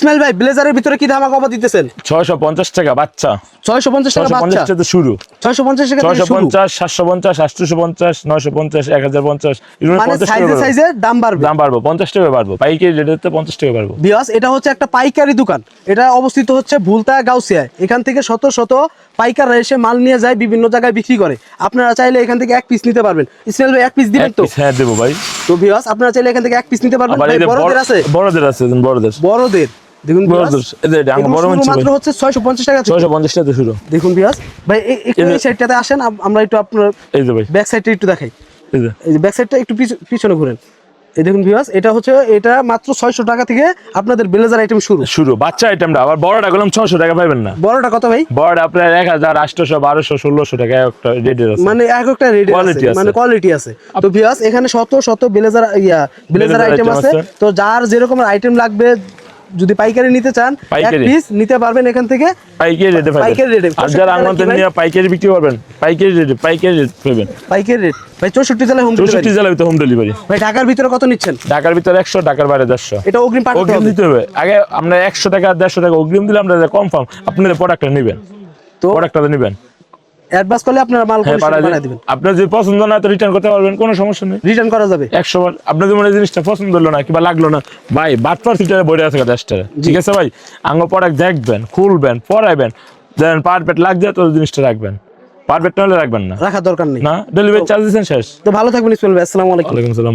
ইসমাইল ভাই ব্লেজারের ভিতরে কি ধামাকা অফার দিতেছেন? ছয়শো পঞ্চাশ টাকা বাচ্চা। ছয়শো পঞ্চাশ টাকা বাচ্চা? পঞ্চাশ টাকা শুরু। ছয়শো পঞ্চাশ টাকা থেকে ছয়শো শুরু পঞ্চাশ সাতশো পঞ্চাশ আটশোশো পঞ্চাশ নয়শো পঞ্চাশ এক হাজার পঞ্চাশ এগুলো মানে পঞ্চাশ টাকা সাইজে সাইজে দাম বাড়বে? দাম বাড়বো পঞ্চাশ টাকা বাড়বো পাইকারি রেটে পঞ্চাশ টাকা বাড়বো। এটা হচ্ছে একটা পাইকারি দোকান। এটা অবস্থিত হচ্ছে ভুলতা গাউসিয়ায়। এখান থেকে শত শত পাইকাররা এসে মাল নিয়ে যায় বিভিন্ন জায়গায় বিক্রি করে। আপনারা চাইলে এখান থেকে এক পিস নিতে পারবেন। ইসমাইল ভাই এক পিস দিবেন তো? হ্যাঁ দেবো ভাই। তো বিয়াস আপনারা চাইলে এখান থেকে এক পিস নিতে পারবেন। বড়দের আছে? বড়দের আছে বড়দের। বড়দের। দেখুন হচ্ছে টাকা শুরু। দেখুন বিয়াস ভাই এই সাইডটাতে আসেন আমরা একটু আপনার এই যে ভাই। ব্যাক সাইডটা একটু দেখাই। এই যে। এই ব্যাক সাইডটা একটু পিছনে ঘুরেন। এই দেখুন ভিউয়ার্স এটা হচ্ছে এটা মাত্র ছয়শো টাকা থেকে আপনাদের ব্লেজার আইটেম শুরু। শুরু বাচ্চা আইটেমটা আবার বড়টা গেলাম ছশো টাকা পাইবেন না। বড়টা কত ভাই? বড়টা আপনার এক হাজার আটশোশো বারোশো ষোলোশো টাকা একটা রেটের আছে। মানে এক একটা রেট আছে। মানে কোয়ালিটি আছে। তো ভিউয়ার্স এখানে শত শত ব্লেজার ইয়া ব্লেজার আইটেম আছে। তো যার যেরকম আইটেম লাগবে যদি পাইকারি নিতে চান এক। পিস নিতে পারবেন এখান থেকে। পাইকারি রেটে পাইকারি এ। আর যারা আমাদের নিয়ে পাইকারি বিক্রি করবেন পাইকারি রেটে পাইকারি রেট পাবেন। পাইকারি রেট ভাই চৌষট্টি জেলায় হোম ডেলিভারি জেলায় তো হোম ডেলিভারি ভাই ঢাকার ভিতরে কত নিচ্ছেন? ঢাকার ভিতরে একশো ঢাকার বাইরে দেড়শো। এটা অগ্রিম পাঠাতে অগ্রিম দিতে হবে। আগে আমরা একশো টাকা দেড়শো টাকা অগ্রিম দিলে আমরা কনফার্ম আপনাদের প্রোডাক্টটা নেবেন। তো প্রোডাক্টটা নেবেন। অ্যাডভান্স করলে আপনারা মাল হ্যাঁ পাঠিয়ে দিবেন। আপনার যদি পছন্দ না তো রিটার্ন করতে পারবেন কোনো সমস্যা নেই। রিটার্ন করা যাবে। একশো বার আপনার যদি মনে জিনিসটা পছন্দ হলো না কিংবা লাগল না ভাই বাটপার সিটারে বইরে আছে দেশটারে ঠিক আছে ভাই? আঙ্গ প্রোডাক্ট দেখবেন খুলবেন পড়াইবেন দেন পারফেক্ট লাগছে তো জিনিসটা রাখবেন। পারফেক্ট না হলে রাখবেন না। রাখার দরকার নেই। না? ডেলিভারি চার্জ দিচ্ছেন শেষ। তো ভালো থাকবেন ইসমাইল ভাই আসসালামু আলাইকুম। ওয়ালাইকুম সালাম